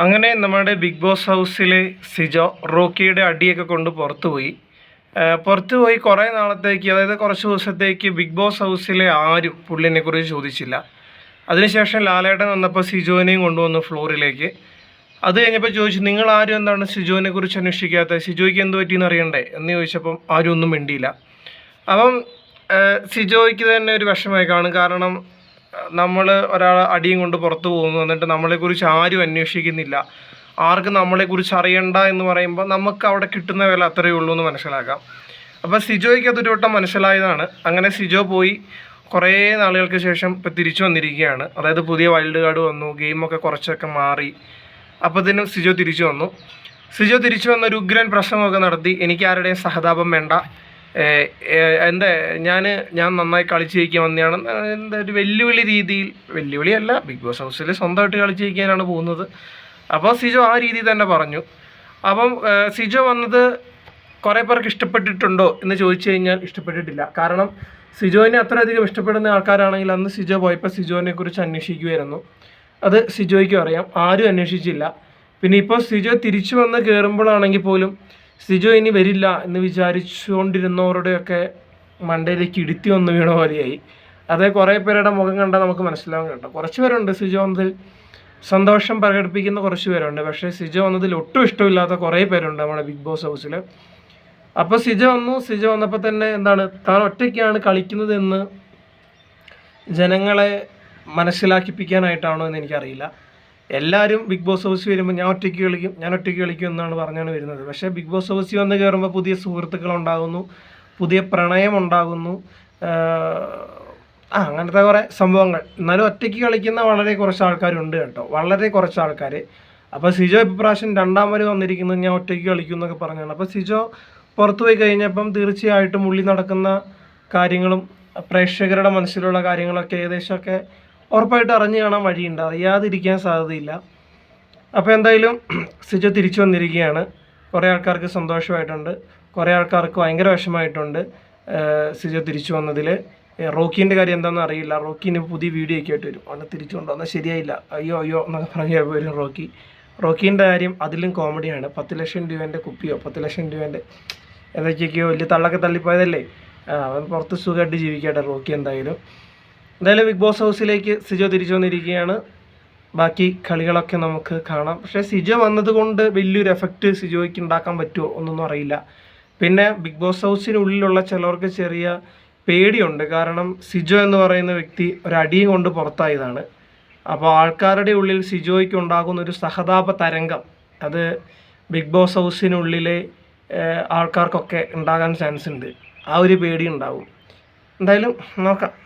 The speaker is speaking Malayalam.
അങ്ങനെ നമ്മുടെ ബിഗ് ബോസ് ഹൗസിലെ സിജോ റോക്കിയുടെ അടിയൊക്കെ കൊണ്ട് പുറത്തുപോയി. പുറത്തുപോയി കുറേ നാളത്തേക്ക് അതായത് കുറച്ച് ദിവസത്തേക്ക് ബിഗ് ബോസ് ഹൗസിലെ ആരും പുള്ളിനെ കുറിച്ച് ചോദിച്ചില്ല. അതിനുശേഷം ലാലേട്ടൻ വന്നപ്പോൾ സിജോനെയും കൊണ്ടുവന്നു ഫ്ലോറിലേക്ക്. അത് കഴിഞ്ഞപ്പോൾ ചോദിച്ചു നിങ്ങൾ ആരും എന്താണ് സിജോനെ കുറിച്ച് അന്വേഷിക്കാത്ത സിജോയ്ക്ക് എന്ത് പറ്റിയെന്ന് അറിയണ്ടേ? എന്ന് ചോദിച്ചപ്പം ആരും ഒന്നും മിണ്ടിയില്ല. അപ്പം സിജോയ്ക്ക് തന്നെ ഒരു വിഷമമായി കാണും. കാരണം നമ്മൾ ഒരാൾ അടിയും കൊണ്ട് പുറത്തു പോകുന്നു എന്നിട്ട് നമ്മളെക്കുറിച്ച് ആരും അന്വേഷിക്കുന്നില്ല. ആർക്കും നമ്മളെക്കുറിച്ച് അറിയണ്ട എന്ന് പറയുമ്പോൾ നമുക്ക് അവിടെ കിട്ടുന്ന വില അത്രയേ ഉള്ളൂ എന്ന് മനസ്സിലാക്കാം. അപ്പോൾ സിജോയ്ക്ക് അതൊരു വട്ടം മനസ്സിലായതാണ്. അങ്ങനെ സിജോ പോയി കുറേ നാളുകൾക്ക് ശേഷം ഇപ്പോൾ തിരിച്ചു വന്നിരിക്കുകയാണ്. അതായത് പുതിയ വൈൽഡ് കാർഡ് വന്നു ഗെയിമൊക്കെ കുറച്ചൊക്കെ മാറി. അപ്പോൾ അപ്പോഴത്തേനും സിജോ തിരിച്ചു വന്നു. സിജോ തിരിച്ചു വന്ന ഒരു ഉഗ്രൻ പ്രശ്നമൊക്കെ നടത്തി എനിക്ക് ആരുടെയും സഹതാപം വേണ്ട. എന്താ ഞാൻ ഞാൻ നന്നായി കളിച്ച് ജയിക്കാൻ വന്നതാണ് എന്താ ഒരു വെല്ലുവിളി രീതിയിൽ വെല്ലുവിളിയല്ല ബിഗ് ബോസ് ഹൗസിൽ സ്വന്തമായിട്ട് കളിച്ച് പോകുന്നത്. അപ്പോൾ സിജോ ആ രീതിയിൽ തന്നെ പറഞ്ഞു. അപ്പം സിജോ വന്നത് കുറേ പേർക്ക് ഇഷ്ടപ്പെട്ടിട്ടുണ്ടോ എന്ന് ചോദിച്ചു കഴിഞ്ഞാൽ ഇഷ്ടപ്പെട്ടിട്ടില്ല. കാരണം സിജോനെ അത്രയധികം ഇഷ്ടപ്പെടുന്ന ആൾക്കാരാണെങ്കിൽ അന്ന് സിജോ പോയപ്പോൾ സിജോനെ കുറിച്ച് അന്വേഷിക്കുമായിരുന്നു അത് സിജോയ്ക്കും അറിയാം. ആരും അന്വേഷിച്ചില്ല. പിന്നെ ഇപ്പോൾ സിജോ തിരിച്ചു വന്ന് കയറുമ്പോഴാണെങ്കിൽ പോലും സിജോ ഇനി വരില്ല എന്ന് വിചാരിച്ചുകൊണ്ടിരുന്നവരുടെയൊക്കെ മണ്ടയിലേക്ക് ഇടുത്തി വന്ന് വീണ പോലെയായി. അതേ കുറേ പേരുടെ മുഖം കണ്ടാൽ നമുക്ക് മനസ്സിലാവും കേട്ടോ. കുറച്ച് പേരുണ്ട് സിജോ വന്നതിൽ സന്തോഷം പ്രകടിപ്പിക്കുന്ന കുറച്ച് പേരുണ്ട്. പക്ഷേ സിജോ വന്നതിൽ ഒട്ടും ഇഷ്ടമില്ലാത്ത കുറേ പേരുണ്ട് നമ്മുടെ ബിഗ് ബോസ് ഹൗസിൽ. അപ്പോൾ സിജോ വന്നു. സിജോ വന്നപ്പോൾ തന്നെ എന്താണ്? താൻ ഒറ്റയ്ക്കാണ് കളിക്കുന്നതെന്ന് ജനങ്ങളെ മനസ്സിലാക്കിപ്പിക്കാനായിട്ടാണോ എന്ന് എനിക്കറിയില്ല. എല്ലാവരും ബിഗ് ബോസ് ഹൗസ് വരുമ്പോൾ ഞാൻ ഒറ്റയ്ക്ക് കളിക്കും ഞാൻ ഒറ്റയ്ക്ക് കളിക്കും എന്നാണ് പറഞ്ഞാണ് വരുന്നത്. പക്ഷേ ബിഗ് ബോസ് ഹൗസിൽ വന്ന് കയറുമ്പോൾ പുതിയ സുഹൃത്തുക്കൾ ഉണ്ടാകുന്നു പുതിയ പ്രണയം ഉണ്ടാകുന്നു ആ അങ്ങനത്തെ കുറേ സംഭവങ്ങൾ. എന്നാലും ഒറ്റയ്ക്ക് കളിക്കുന്ന വളരെ കുറച്ച് ആൾക്കാരുണ്ട് കേട്ടോ. വളരെ കുറച്ച് ആൾക്കാർ അപ്പോൾ സിജോ ഇപ്രാവശ്യം രണ്ടാം വരെ വന്നിരിക്കുന്നത് ഞാൻ ഒറ്റയ്ക്ക് കളിക്കും എന്നൊക്കെ പറഞ്ഞാണ്. അപ്പോൾ സിജോ പുറത്തു പോയി കഴിഞ്ഞപ്പം തീർച്ചയായിട്ടും ഉള്ളി നടക്കുന്ന കാര്യങ്ങളും പ്രേക്ഷകരുടെ മനസ്സിലുള്ള കാര്യങ്ങളൊക്കെ ഏകദേശമൊക്കെ ഉറപ്പായിട്ട് അറിഞ്ഞു കാണാൻ വഴിയുണ്ട്. അറിയാതിരിക്കാൻ സാധ്യതയില്ല. അപ്പോൾ എന്തായാലും സിജോ തിരിച്ചു വന്നിരിക്കുകയാണ്. കുറേ ആൾക്കാർക്ക് സന്തോഷമായിട്ടുണ്ട്. കുറേ ആൾക്കാർക്ക് ഭയങ്കര വിഷമമായിട്ടുണ്ട് സിജോ തിരിച്ചു വന്നതിൽ. റോക്കീന്റെ കാര്യം എന്താണെന്ന് അറിയില്ല. റോക്കിന് പുതിയ വീഡിയോ ഒക്കെ ആയിട്ട് വരും. അവനെ തിരിച്ചു കൊണ്ടുവന്നാൽ ശരിയായില്ല. അയ്യോ അയ്യോ എന്നൊക്കെ പറഞ്ഞ് വരും റോക്കി. റോക്കീന്റെ കാര്യം അതിലും കോമഡിയാണ്. പത്ത് ലക്ഷം രൂപേന്റെ കുപ്പിയോ പത്ത് ലക്ഷം രൂപേന്റെ എന്തൊക്കെയൊക്കെയോ വലിയ തള്ളൊക്കെ തള്ളിപ്പോയതല്ലേ? അവൻ പുറത്ത് സുഖമായിട്ട് ജീവിക്കട്ടെ റോക്കി എന്തായാലും. എന്തായാലും ബിഗ് ബോസ് ഹൗസിലേക്ക് സിജോ തിരിച്ചു വന്നിരിക്കുകയാണ്. ബാക്കി കളികളൊക്കെ നമുക്ക് കാണാം. പക്ഷേ സിജോ വന്നതുകൊണ്ട് വലിയൊരു എഫക്റ്റ് സിജോയ്ക്ക് ഉണ്ടാക്കാൻ പറ്റുമോ ഒന്നൊന്നും അറിയില്ല. പിന്നെ ബിഗ് ബോസ് ഹൗസിനുള്ളിലുള്ള ചിലർക്ക് ചെറിയ പേടിയുണ്ട്. കാരണം സിജോ എന്ന് പറയുന്ന വ്യക്തി ഒരടിയും കൊണ്ട് പുറത്തായതാണ്. അപ്പോൾ ആൾക്കാരുടെ ഉള്ളിൽ സിജോയ്ക്ക് ഉണ്ടാകുന്ന ഒരു സഹതാപ തരംഗം അത് ബിഗ് ബോസ് ഹൗസിനുള്ളിലെ ആൾക്കാർക്കൊക്കെ ഉണ്ടാകാൻ ചാൻസ് ഉണ്ട്. ആ ഒരു പേടി ഉണ്ടാവും. എന്തായാലും നോക്കാം.